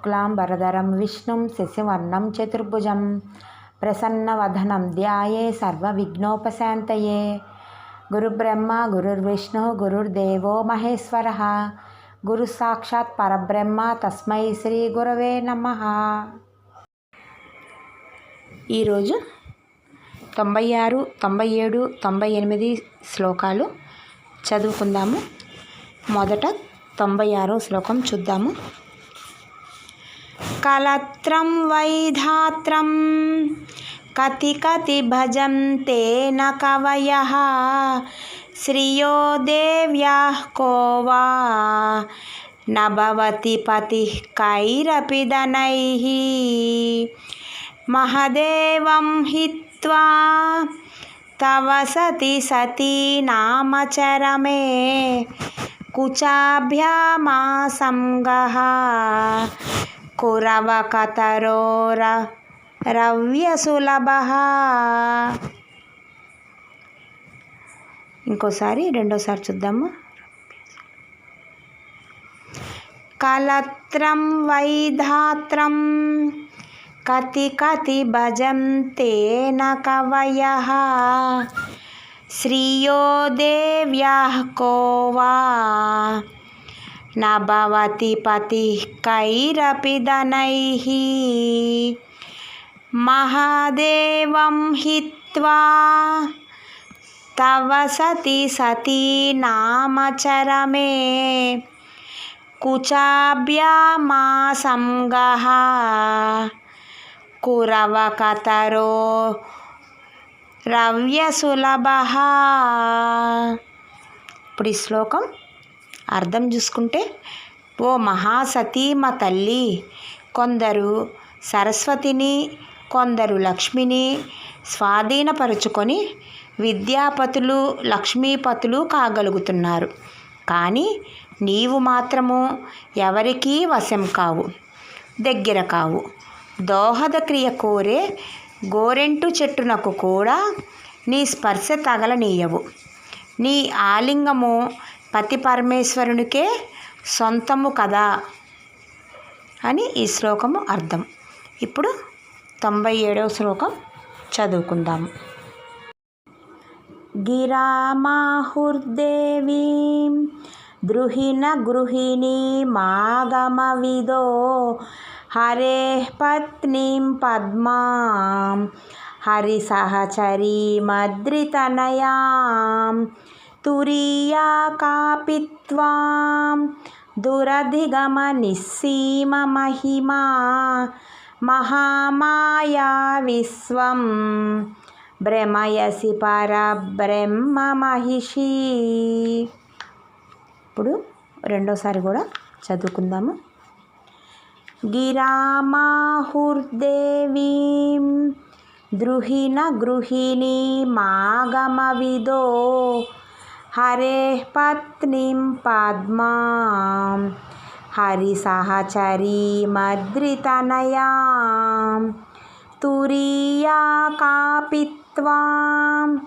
శుక్లాం శుక్లాంబరధరం విష్ణుం శశివర్ణం చతుర్భుజం ప్రసన్నవధనం ధ్యాయే సర్వ విఘ్నోపశాంతయే గురుబ్రహ్మ గురుర్విష్ణు గురుర్దేవో మహేశ్వర గురు సాక్షాత్ పరబ్రహ్మ తస్మై శ్రీ గురవే నమ ఈరోజు తొంభై ఆరు తొంభై ఏడు తొంభై ఎనిమిది శ్లోకాలు చదువుకుందాము. మొదట తొంభై ఆరో శ్లోకం చూద్దాము. కలత్రం వైధాత్రం కతి కతి భజంతే న కవయ శ్రియో దేవ్యా కో వా నభవతి పతి కైరపి దనైః మహదేవం హిత్వా తవ సతి సతీ నామచరమే కుచాభ్యామాసంగః కురవకతరోర రవ్యసులభ ఇంకోసారి రెండోసారి చూద్దాము. కలత్రం వైధాత్రం కతి కతి భజంతే న కవయ. శ్రియో దేవ్యా కో వా. न भवति पतिः कैरपि दनैः महादेवं हित्वा तव सति सती नामचरमे कुचाभ्यामासंगः कुरवकतरो రవ్యసులభ ఇప్పుడు ఈ శ్లోకం అర్థం చూసుకుంటే ఓ మహాసతీమ తల్లి కొందరు సరస్వతిని కొందరు లక్ష్మిని స్వాధీనపరుచుకొని విద్యాపతులు లక్ష్మీపతులు కాగలుగుతున్నారు. కానీ నీవు మాత్రము ఎవరికీ వశం కావు దగ్గర కావు. దోహద క్రియ కోరే గోరెంటు చెట్టునకు కూడా నీ స్పర్శ తగలనీయవు. నీ ఆలింగము పతి పరమేశ్వరునికే సొంతము కదా అని ఈ శ్లోకము అర్థం. ఇప్పుడు తొంభై ఏడవ శ్లోకం చదువుకుందాము గిరామాహుర్దేవీం ద్రుహిణ గృహిణీమాగమవిదో హరే పత్నీం పద్మాం హరిసహచరీమద్రితనయాం తురీయా దురధిగమ నిస్సీమ మహిమా. మహామాయా విశ్వం. భ్రమయసి పరబ్రహ్మ మహిషి. ఇప్పుడు రెండోసారి కూడా చదువుకుందాము. గిరామాహుర్దేవీం. ద్రుహిణ గృహిణీమాగమవిదో. హరే పత్నిం పద్మాం హరిసహచరీమద్రితనయాం తురీయా కాపి త్వాం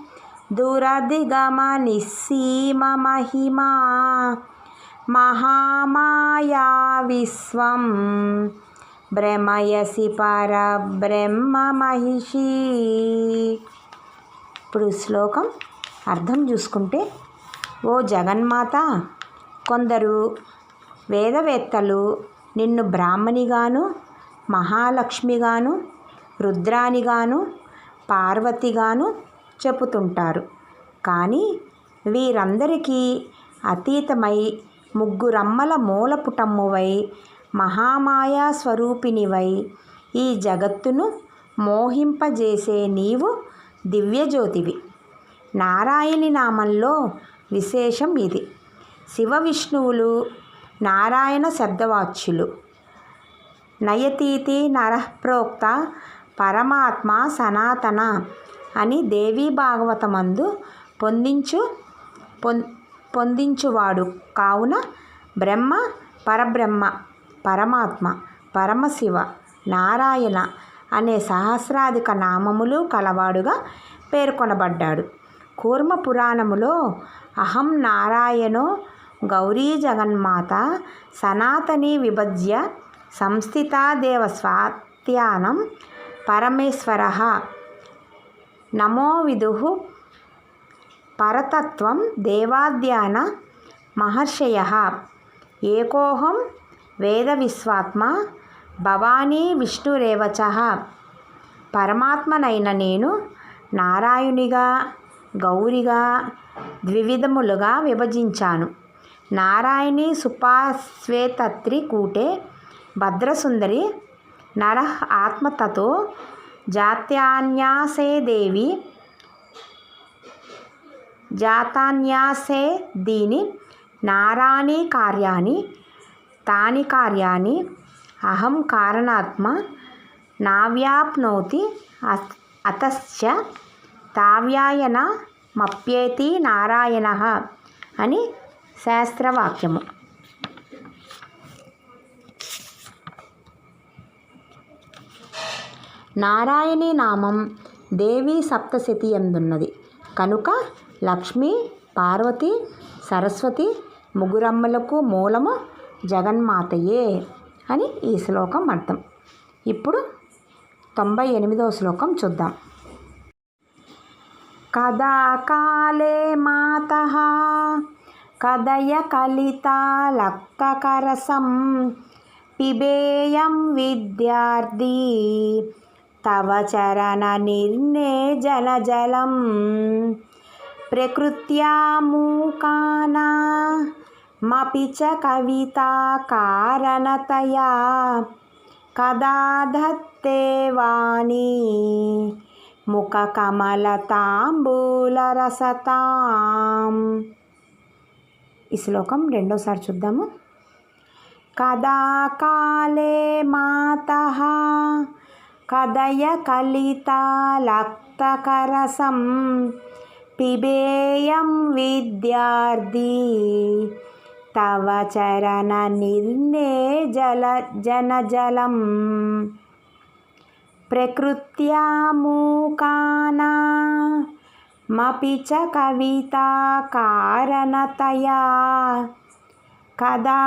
దురధిగమనిస్సీమమహిమా మహామాయా విశ్వం భ్రమయసి పరబ్రహ్మ మహిషి. ఇప్పుడు శ్లోకం అర్థం చూసుకుంటే ఓ జగన్మాత కొందరు వేదవేత్తలు నిన్ను బ్రాహ్మణిగాను మహాలక్ష్మిగాను రుద్రానిగాను పార్వతిగాను చెబుతుంటారు కానీ వీరందరికీ అతీతమై ముగ్గురమ్మల మూలపుటమ్మువై మహామాయా స్వరూపినివై ఈ జగత్తును మోహింపజేసే నీవు దివ్యజ్యోతివి. నారాయణి నామంలో విశేషం ఇది. శివ విష్ణువులు నారాయణ శబ్దవాచ్యులు నయతీతి నరప్రోక్త పరమాత్మ సనాతన అని దేవీ భాగవతమందు పొందించు పొం పొందించువాడు కావున బ్రహ్మ పరబ్రహ్మ పరమాత్మ పరమశివ నారాయణ అనే సహస్రాధిక నామములు కలవాడుగా పేర్కొనబడ్డాడు. కూర్మ పురాణములో అహం నారాయణో గౌరీ జగన్మాత సనాతని విభజ్య సంస్థితాదేవ స్వాత్యానం పరమేశ్వర. నమో విదు. పరతత్వం దేవాద్యాన మహర్షయ. ఏకోహం వేద విశ్వాత్మ భవానీ విష్ణురేవచ. పరమాత్మనైన నేను నారాయునిగా గౌరిగా ద్వివిధములుగా విభజించాను. నారాయణి సుపాశ్వేతత్రి కూటే భద్రసుందరి నర ఆత్మతతో జాత్యాన్యాసే దేవి జాతాన్యాసే దీని నారాణి కార్యాన్ని తాని కార్యాన్ని అహం కారణాత్మ నావ్యాప్నోతి అతశ్చ తావ్యాయన మప్యేతి నారాయణ అని శాస్త్రవాక్యము. నారాయణి నామం దేవి సప్తశతి ఎందున్నది కనుక లక్ష్మి పార్వతి సరస్వతి ముగ్గురమ్మలకు మూలము జగన్మాతయే అని ఈ శ్లోకం అర్థం. ఇప్పుడు తొంభై ఎనిమిదవ శ్లోకం చూద్దాం. కదా కాలే మాత. కదయ కలితాలక్తకరసం పిబేయం విద్యార్థి. తవ చరణ నిర్నే జల జలం ప్రకృత్యా మూకానా. మపి చ కవితా కారణతయా. కదా ధత్తే వాణి. ముఖ కమలతాంబూలరసతాం ఈ శ్లోకం రెండోసారి చూద్దాము. కదా కాలే మాత కదయ కలితాలక్తకరసం పిబేయం విద్యార్థి తవ చరణ నిర్ణే జల జనజలం ప్రకృత్యా మూకానా మపి చ కవితా కారణతయా కదా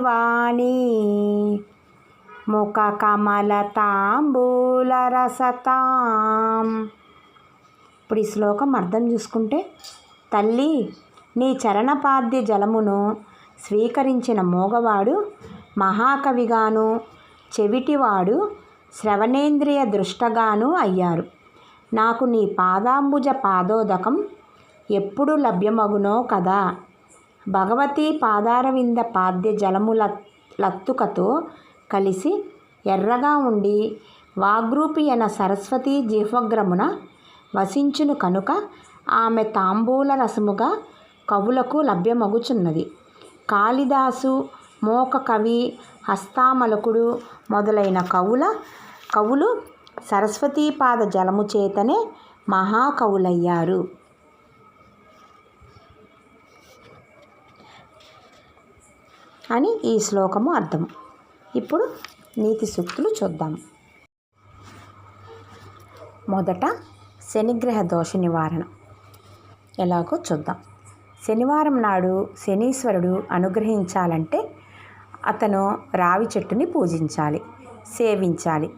వాణి ముఖ కమలతాంబూలరసతాం ఇప్పుడు ఈ శ్లోకం అర్థం చూసుకుంటే తల్లి నీ చరణపాద్య జలమును స్వీకరించిన మోగవాడు మహాకవిగాను చెవిటివాడు శ్రవణేంద్రియ దృష్టగాను అయ్యారు. నాకు నీ పాదాంబుజ పాదోదకం ఎప్పుడు లభ్యమగునో కదా. భగవతి పాదారవింద పాద్య జలముల లత్తుకతో కలిసి ఎర్రగా ఉండి వాగ్రూపి అయిన సరస్వతి జీవగ్రమున వసించును కనుక ఆమె తాంబూల రసముగా కవులకు లభ్యమగుచున్నది. కాళిదాసు మోక కవి హస్తామలకుడు మొదలైన కవుల కవులు సరస్వతీపాద జలము చేతనే మహాకవులయ్యారు. అని ఈ శ్లోకము అర్థం. ఇప్పుడు నీతి సూక్తులు చూద్దాం. మొదట శనిగ్రహ దోష నివారణ. ఎలాగో చూద్దాం. శనివారం నాడు శనీశ్వరుడు అనుగ్రహించాలంటే అతను రావి చెట్టుని పూజించాలి సేవించాలి.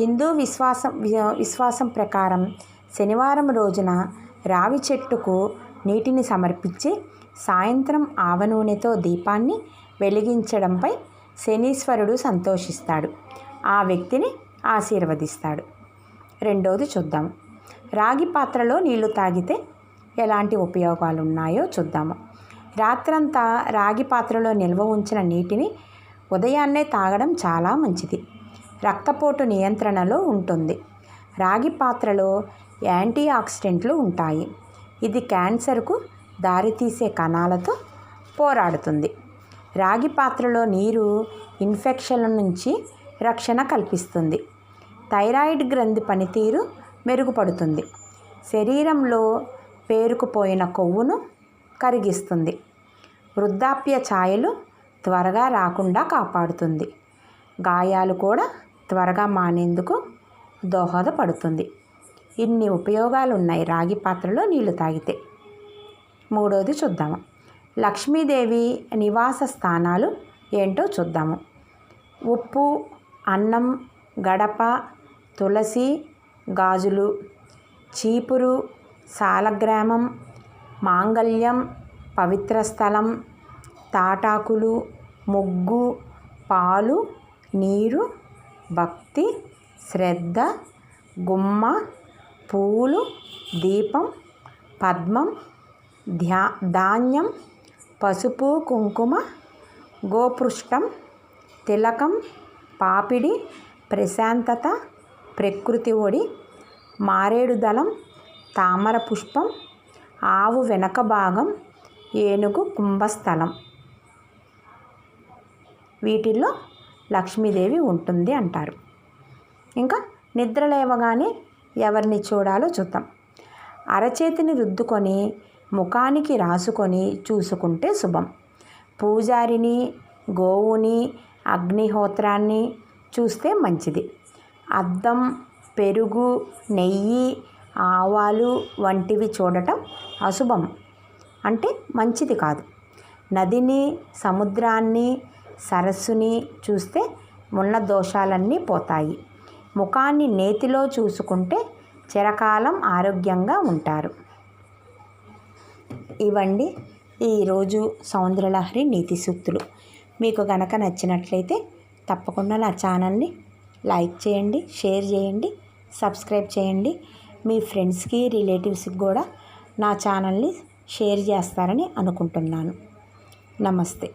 హిందూ విశ్వాసం విశ్వాసం ప్రకారం శనివారం రోజున రావి చెట్టుకు నీటిని సమర్పించి సాయంత్రం ఆవ నూనెతో దీపాన్ని వెలిగించడంపై శనీశ్వరుడు సంతోషిస్తాడు. ఆ వ్యక్తిని ఆశీర్వదిస్తాడు. రెండోది చూద్దాము రాగి పాత్రలో నీళ్ళు తాగితే ఎలాంటి ఉపయోగాలు ఉన్నాయో చూద్దాము. రాత్రంతా రాగి పాత్రలో నిల్వ ఉంచిన నీటిని ఉదయాన్నే తాగడం చాలా మంచిది. రక్తపోటు నియంత్రణలో ఉంటుంది. రాగి పాత్రలో యాంటీ ఆక్సిడెంట్లు ఉంటాయి. ఇది క్యాన్సర్కు దారితీసే కణాలతో పోరాడుతుంది. రాగి పాత్రలో నీరు ఇన్ఫెక్షన్ల నుంచి రక్షణ కల్పిస్తుంది. థైరాయిడ్ గ్రంథి పనితీరు మెరుగుపడుతుంది. శరీరంలో పేరుకుపోయిన కొవ్వును కరిగిస్తుంది. వృద్ధాప్య ఛాయలు త్వరగా రాకుండా కాపాడుతుంది. గాయాలు కూడా త్వరగా మానేందుకు దోహదపడుతుంది. ఇన్ని ఉపయోగాలు ఉన్నాయి రాగి పాత్రలో నీళ్ళు తాగితే. మూడోది చూద్దాము. లక్ష్మీదేవి నివాస స్థానాలు ఏంటో చూద్దాము. ఉప్పు అన్నం గడప తులసి గాజులు చీపురు సాలగ్రామం మాంగళ్యం పవిత్ర స్థలం తాటాకులు ముగ్గు పాలు నీరు భక్తి శ్రద్ధ గుమ్మ పూలు దీపం పద్మం ధ్యా ధాన్యం పసుపు కుంకుమ గోపృష్టం తిలకం పాపిడి ప్రశాంతత ప్రకృతి ఒడి మారేడు దళం తామర పుష్పం ఆవు వెనక భాగం ఏనుగు కుంభస్థలం. వీటిల్లో లక్ష్మీదేవి ఉంటుంది అంటారు. ఇంకా నిద్ర లేవగానే ఎవరిని చూడాలో చూద్దాం. అరచేతిని రుద్దుకొని ముఖానికి రాసుకొని చూసుకుంటే శుభం. పూజారిని గోవుని అగ్నిహోత్రాన్ని చూస్తే మంచిది. అద్దం పెరుగు నెయ్యి ఆవాలు వంటివి చూడటం అశుభం. అంటే మంచిది కాదు. నదిని సముద్రాన్ని సరస్సుని చూస్తే ఉన్న దోషాలన్నీ పోతాయి. ముఖాన్ని నేతిలో చూసుకుంటే చిరకాలం ఆరోగ్యంగా ఉంటారు. ఇవండి ఈరోజు సౌందర్యలహరి నీతి సూక్తులు. మీకు గనక నచ్చినట్లయితే తప్పకుండా నా ఛానల్ని లైక్ చేయండి షేర్ చేయండి సబ్స్క్రైబ్ చేయండి. మీ ఫ్రెండ్స్కి రిలేటివ్స్కి కూడా నా ఛానల్ని షేర్ చేస్తారని అనుకుంటున్నాను. నమస్తే.